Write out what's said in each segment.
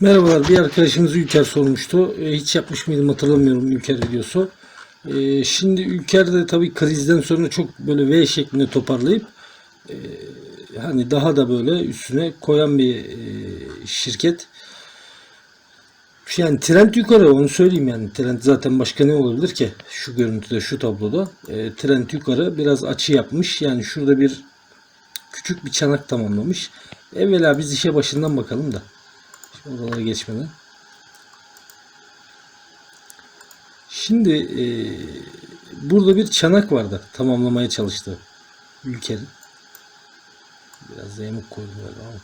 Merhabalar. Bir arkadaşımız Ülker sormuştu. E, Hiç yapmış mıydım hatırlamıyorum Ülker videosu. E, Şimdi Ülker de tabii krizden sonra çok böyle V şeklinde toparlayıp e, hani daha da böyle üstüne koyan bir şirket. Yani trend yukarı onu söyleyeyim yani. Trend zaten başka ne olabilir ki? Şu görüntüde, şu tabloda. Trend yukarı biraz açı yapmış. Yani şurada bir küçük bir çanak tamamlamış. Evvela biz işe başından bakalım da. Oralara geçmeden. Şimdi e, burada bir çanak vardı tamamlamaya çalıştı ülkenin. Biraz da yamuk koydum galiba ama.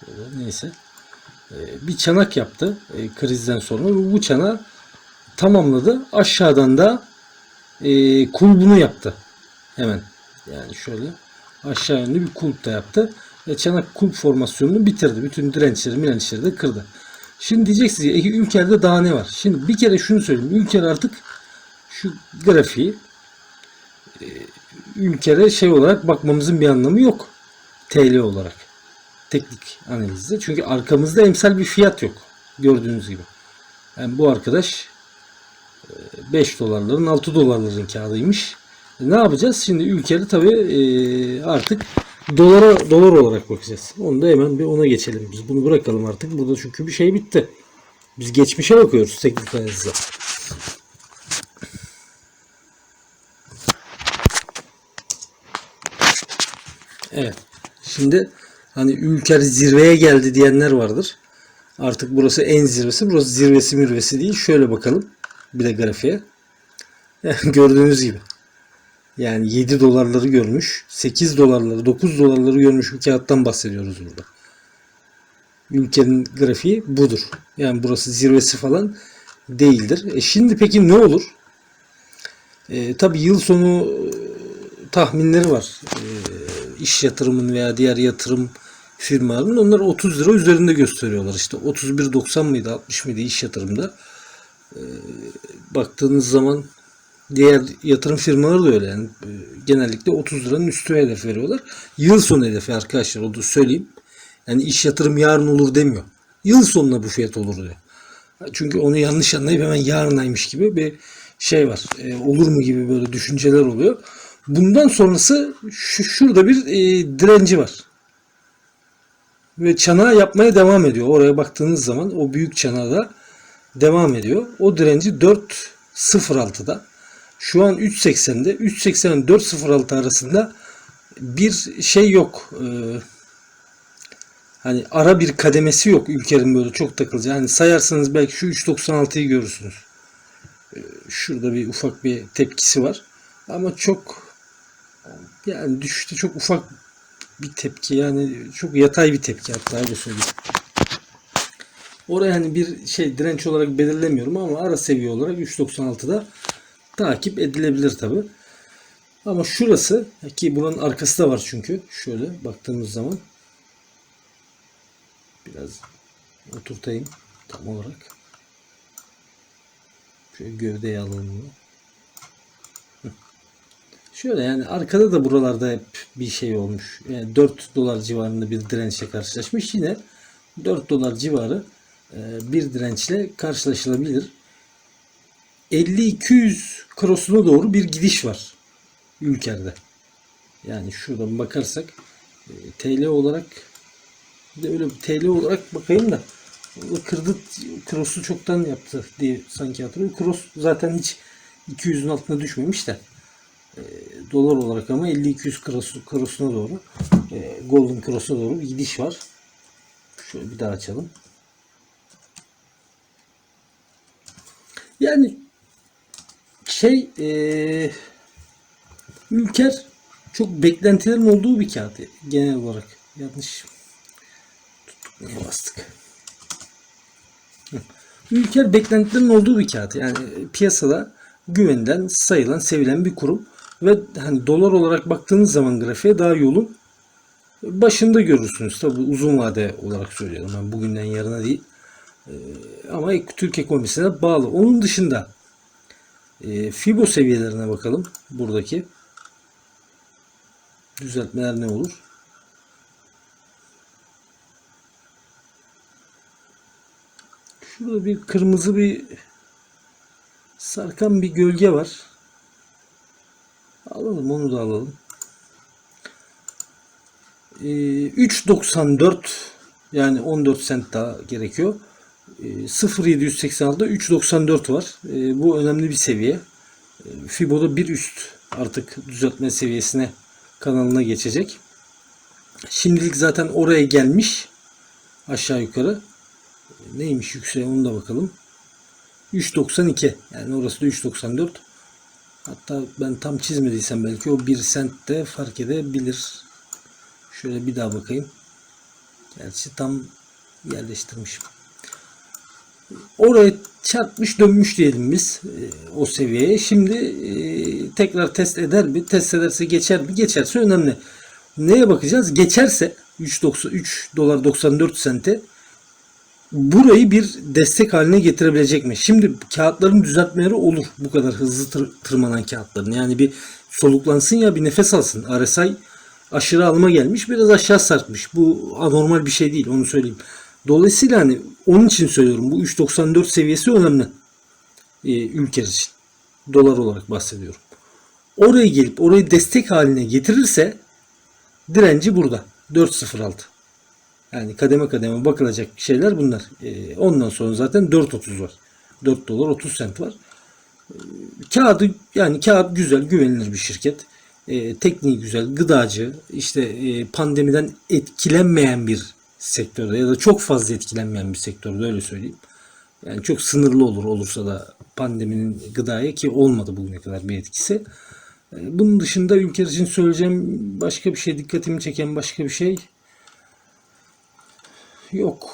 Şöyle neyse. E, bir çanak yaptı e, krizden sonra. Bu çanağı tamamladı. Aşağıdan da e, kulbunu yaptı. Hemen. Yani şöyle aşağı yönlü bir kulp da yaptı. Çanak kulp formasyonunu bitirdi. Bütün dirençleri, mirençleri de kırdı. Şimdi diyeceksiniz ki "E, ülkede daha ne var? Şimdi bir kere şunu söyleyeyim. Ülker artık şu grafiği e, ülkere şey olarak bakmamızın bir anlamı yok. TL olarak. Teknik analizde. Çünkü arkamızda emsal bir fiyat yok. Gördüğünüz gibi. Yani bu arkadaş e, 5 dolarların 6 dolarların kağıdıymış. E, Ne yapacağız? Şimdi ülkede tabii e, artık dolara dolar olarak bakacağız. Onu da hemen bir ona geçelim. Biz bunu bırakalım artık. Burada çünkü bir şey bitti. Biz geçmişe bakıyoruz teknik analizde. Evet. Şimdi hani ülker zirveye geldi diyenler vardır. Artık burası en zirvesi. Burası zirvesi mirvesi değil. Şöyle bakalım. Bir de grafiğe. Gördüğünüz gibi. Yani 7 dolarları görmüş. 8 dolarları, 9 dolarları görmüş bir kağıttan bahsediyoruz burada. Ülkenin grafiği budur. Yani burası zirvesi falan değildir. E şimdi peki ne olur? E, tabii yıl sonu e, tahminleri var. E, iş yatırımın veya diğer yatırım firmalarının onları 30 lira üzerinde gösteriyorlar. İşte 31.90 mıydı 60 mıydı iş yatırımda. E, baktığınız zaman diğer yatırım firmaları da öyle. Yani e, genellikle 30 liranın üstü hedef veriyorlar. Yıl sonu hedefi arkadaşlar onu söyleyeyim. Yani iş yatırım yarın olur demiyor. Yıl sonuna bu fiyat olur diyor. Çünkü onu yanlış anlayıp hemen yarınaymış gibi bir şey var. E, olur mu gibi böyle düşünceler oluyor. Bundan sonrası şu, şurada bir e, direnci var. Ve çanağı yapmaya devam ediyor. Oraya baktığınız zaman o büyük çanağı da devam ediyor. O direnci 4.06'da. Şu an 3.80'de. 3.80 4.06 arasında bir şey yok. Ee, hani ara bir kademesi yok ülkenin böyle çok takılacağı. Hani sayarsanız belki şu 3.96'yı görürsünüz. Ee, şurada bir ufak bir tepkisi var. Ama çok yani düşüşte çok ufak bir tepki yani çok yatay bir tepki hatta öyle söyleyeyim. Oraya hani bir şey direnç olarak belirlemiyorum ama ara seviye olarak 3.96'da takip edilebilir tabi. Ama şurası ki buranın arkası da var çünkü şöyle baktığımız zaman biraz oturtayım tam olarak. Şöyle gövdeye alalım bunu. Şöyle yani arkada da buralarda hep bir şey olmuş. Yani 4 dolar civarında bir dirençle karşılaşmış. Yine 4 dolar civarı bir dirençle karşılaşılabilir. 50-200 krosuna doğru bir gidiş var ülkede. Yani şuradan bakarsak e, TL olarak de öyle bir TL olarak bakayım da kırdı krosu çoktan yaptı diye sanki hatırlıyorum. Cross zaten hiç 200'ün altına düşmemiş de e, dolar olarak ama 50-200 krosu, krosuna doğru e, Golden Cross'a doğru bir gidiş var. Şöyle bir daha açalım. Yani şey e, Ülker çok beklentilerin olduğu bir kağıt genel olarak. Yanlış tuttuk neye bastık. Ülker beklentilerin olduğu bir kağıt. Yani piyasada güvenilen, sayılan, sevilen bir kurum ve hani dolar olarak baktığınız zaman grafiğe daha yolun başında görürsünüz. Tabi uzun vade olarak söylüyorum. Ben bugünden yarına değil. Ee, ama Türk ekonomisine bağlı. Onun dışında e, Fibo seviyelerine bakalım. Buradaki düzeltmeler ne olur? Şurada bir kırmızı bir sarkan bir gölge var. Alalım onu da alalım. Ee, 3.94 yani 14 sent daha gerekiyor. Ee, 0.786'da 3.94 var. Ee, bu önemli bir seviye. Ee, Fibo'da bir üst artık düzeltme seviyesine kanalına geçecek. Şimdilik zaten oraya gelmiş. Aşağı yukarı. Neymiş yükseğe onu da bakalım. 3.92 yani orası da 3.94. Hatta ben tam çizmediysem belki o 1 sent de fark edebilir. Şöyle bir daha bakayım. Gerçi tam yerleştirmişim. Oraya çarpmış dönmüş diyelim biz e, o seviyeye. Şimdi e, tekrar test eder mi? Test ederse geçer mi? Geçerse önemli. Neye bakacağız? Geçerse 3.93 dolar 94 sente burayı bir destek haline getirebilecek mi? Şimdi kağıtların düzeltmeleri olur. Bu kadar hızlı tır- tırmanan kağıtların. Yani bir soluklansın ya bir nefes alsın. RSI aşırı alıma gelmiş biraz aşağı sarkmış. Bu anormal bir şey değil onu söyleyeyim. Dolayısıyla hani onun için söylüyorum bu 3.94 seviyesi önemli. Ee, ülke için. Dolar olarak bahsediyorum. Oraya gelip orayı destek haline getirirse direnci burada. 4.06. Yani kademe kademe bakılacak şeyler bunlar. Ee, ondan sonra zaten 4.30 var. 4 dolar 30 sent var. Ee, kağıdı yani kağıt güzel, güvenilir bir şirket. Ee, tekniği güzel, gıdacı, işte e, pandemiden etkilenmeyen bir sektörde ya da çok fazla etkilenmeyen bir sektörde öyle söyleyeyim. Yani çok sınırlı olur olursa da pandeminin gıdaya ki olmadı bugüne kadar bir etkisi. Ee, Bunun dışında ülke için söyleyeceğim başka bir şey, dikkatimi çeken başka bir şey yok.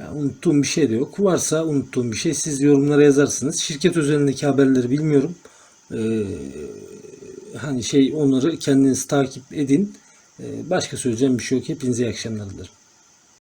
Yani unuttuğum bir şey de yok. Varsa unuttuğum bir şey siz yorumlara yazarsınız. Şirket özelindeki haberleri bilmiyorum. Ee, hani şey onları kendiniz takip edin. Ee, başka söyleyeceğim bir şey yok. Hepinize iyi akşamlar dilerim.